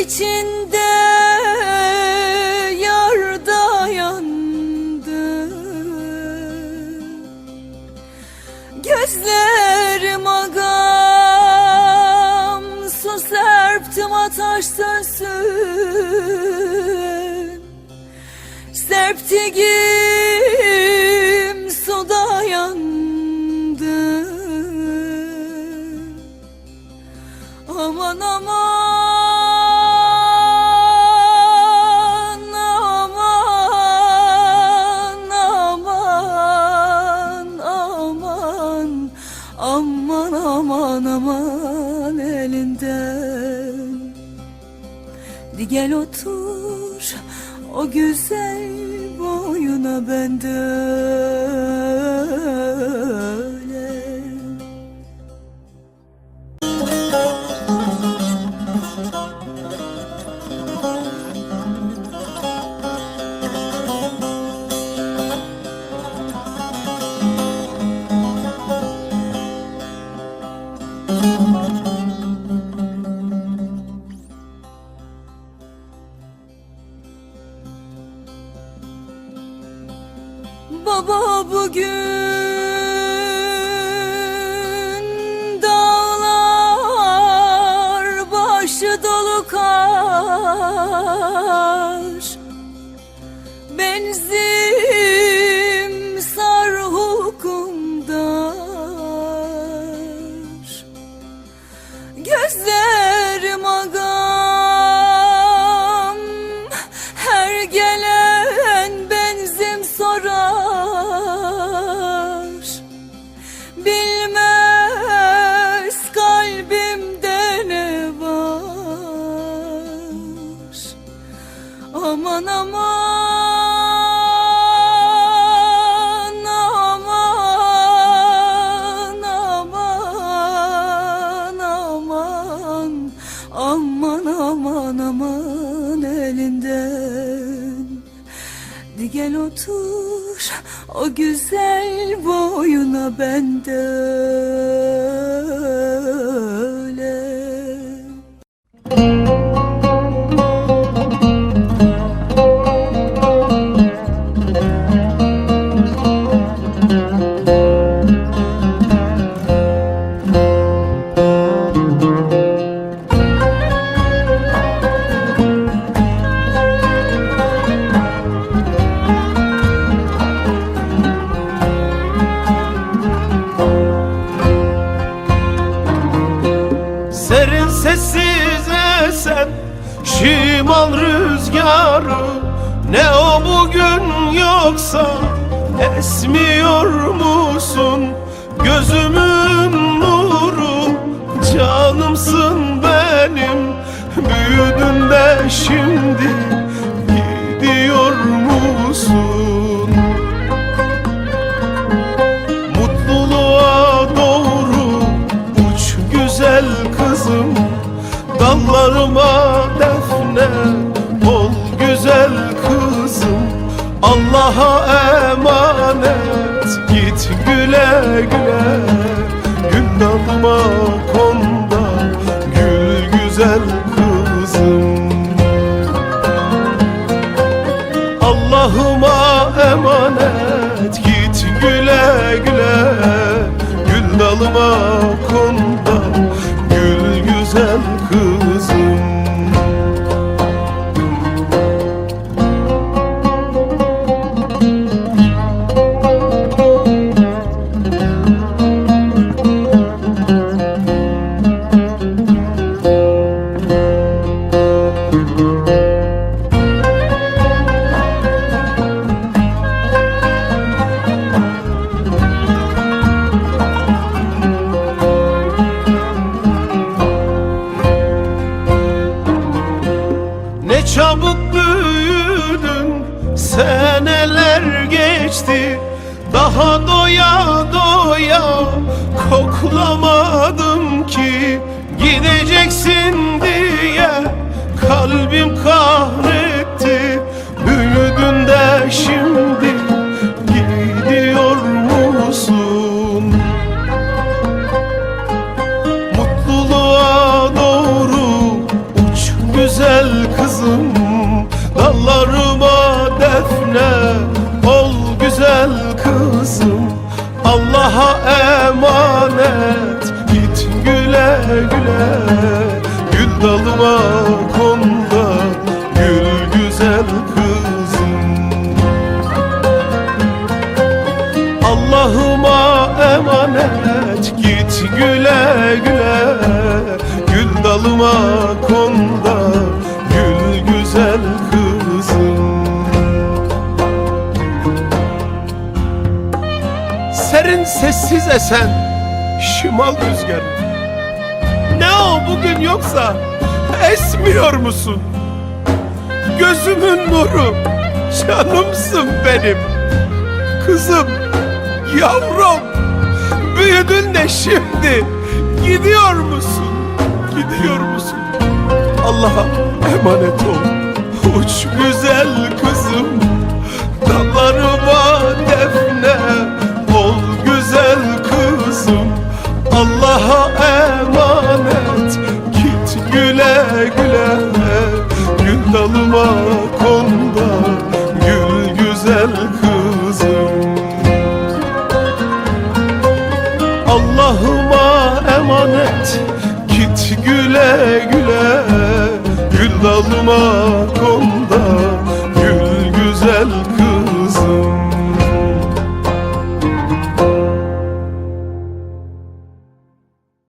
İçinde yarda yandı Gözlerim agam su serptim ateş sönsün Serptiğim suda yandı Aman aman aman aman elinden. Di gel otur o güzel boyuna ben benzi. Di gel otur o güzel boyuna bende şimal rüzgarı Ne o bugün yoksa esmiyor musun? Gözümün nuru canımsın benim. Büyüdün de şimdi gidiyor musun? Mutluluğa doğru uç güzel kızım Dallarıma defne ol güzel kızım. Allah'a emanet git güle güle. Gül dalma konda gül güzel kızım. Allah'ıma emanet git güle güle. Gül dalıma konda geçti. Daha doya doya koklamadım ki Gideceksin diye kalbim kahretti. Büyüdün de güzel Allah'a emanet Git güle güle. Gül dalıma konda Gül güzel kızım. Allah'ıma emanet Git güle güle. Gül dalıma konda sessiz esen Şimal rüzgarı Ne o bugün yoksa Esmiyor musun? Gözümün nuru Canımsın benim Kızım Yavrum Büyüdün de şimdi Gidiyor musun? Gidiyor musun? Allah'a emanet ol Uç güzel kızım güle güle Gül dalıma konda gül güzel kızım. Allah'ıma emanet git güle güle Gül dalıma konda gül güzel kızım